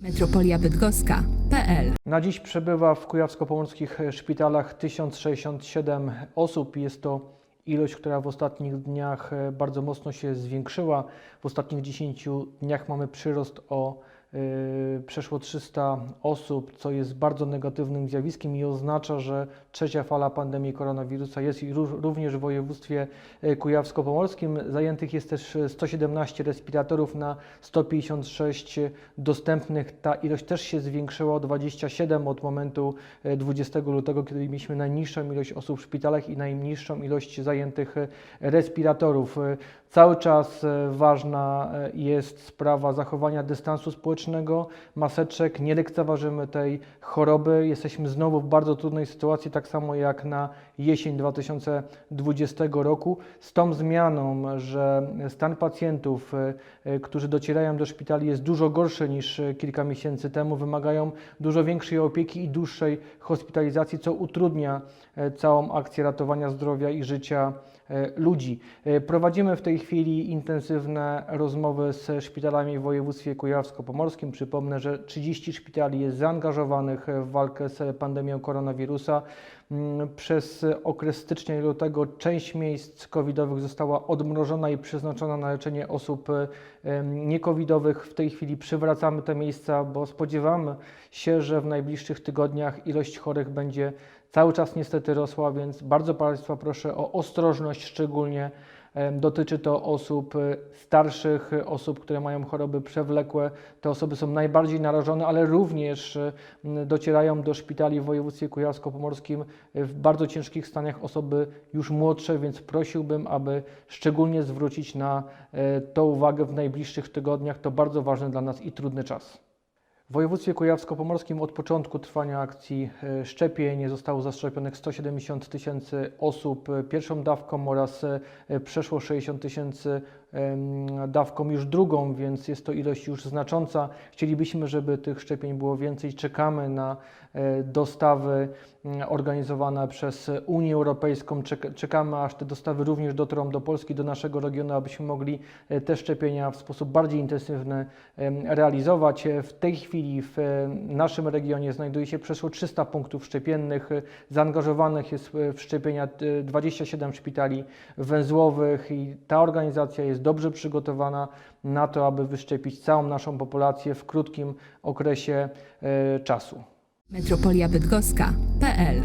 metropoliabydgoska.pl Na dziś przebywa w kujawsko-pomorskich szpitalach 1067 osób. Jest to ilość, która w ostatnich dniach bardzo mocno się zwiększyła. W ostatnich 10 dniach mamy przyrost o przeszło 300 osób, co jest bardzo negatywnym zjawiskiem i oznacza, że trzecia fala pandemii koronawirusa jest również w województwie e, kujawsko-pomorskim. Zajętych jest też e, 117 respiratorów na 156 dostępnych. Ta ilość też się zwiększyła o 27 od momentu e, 20 lutego, kiedy mieliśmy najniższą ilość osób w szpitalach i najmniejszą ilość zajętych respiratorów. Cały czas ważna jest sprawa zachowania dystansu społecznego, maseczek. Nie lekceważymy tej choroby. Jesteśmy znowu w bardzo trudnej sytuacji, tak samo jak na jesień 2020 roku. Z tą zmianą, że stan pacjentów, e, którzy docierają do szpitali, jest dużo gorszy niż e, kilka miesięcy temu, wymagają dużo większej opieki i dłuższej hospitalizacji, co utrudnia e, całą akcję ratowania zdrowia i życia ludzi. Prowadzimy w tej chwili intensywne rozmowy z szpitalami w województwie kujawsko-pomorskim. Przypomnę, że 30 szpitali jest zaangażowanych w walkę z pandemią koronawirusa. Mm, Przez okres stycznia i lutego część miejsc covidowych została odmrożona i przeznaczona na leczenie osób niecovidowych. W tej chwili przywracamy te miejsca, bo spodziewamy się, że w najbliższych tygodniach ilość chorych będzie cały czas niestety rosła, więc bardzo Państwa proszę o ostrożność, szczególnie dotyczy to osób e, starszych, e, osób, które mają choroby przewlekłe. Te osoby są najbardziej narażone, ale również e, docierają do szpitali w województwie kujawsko-pomorskim w bardzo ciężkich stanach osoby już młodsze, więc prosiłbym, aby szczególnie zwrócić na to uwagę w najbliższych tygodniach. To bardzo ważny dla nas i trudny czas. W województwie kujawsko-pomorskim od początku trwania akcji e, szczepień zostało zaszczepionych 170 tysięcy osób e, pierwszą dawką oraz e, przeszło 60 tysięcy dawką już drugą, więc jest to ilość już znacząca. Chcielibyśmy, żeby tych szczepień było więcej. Czekamy na e, dostawy organizowane przez Unię Europejską. Czek- Czekamy, aż te dostawy również dotrą do Polski, do naszego regionu, abyśmy mogli e, te szczepienia w sposób bardziej intensywny realizować. W tej chwili w e, naszym regionie znajduje się przeszło 300 punktów szczepiennych. Zaangażowanych jest w szczepienia e, 27 szpitali węzłowych i ta organizacja jest dobrze przygotowana na to, aby wyszczepić całą naszą populację w krótkim okresie e, czasu. metropoliabydgoska.pl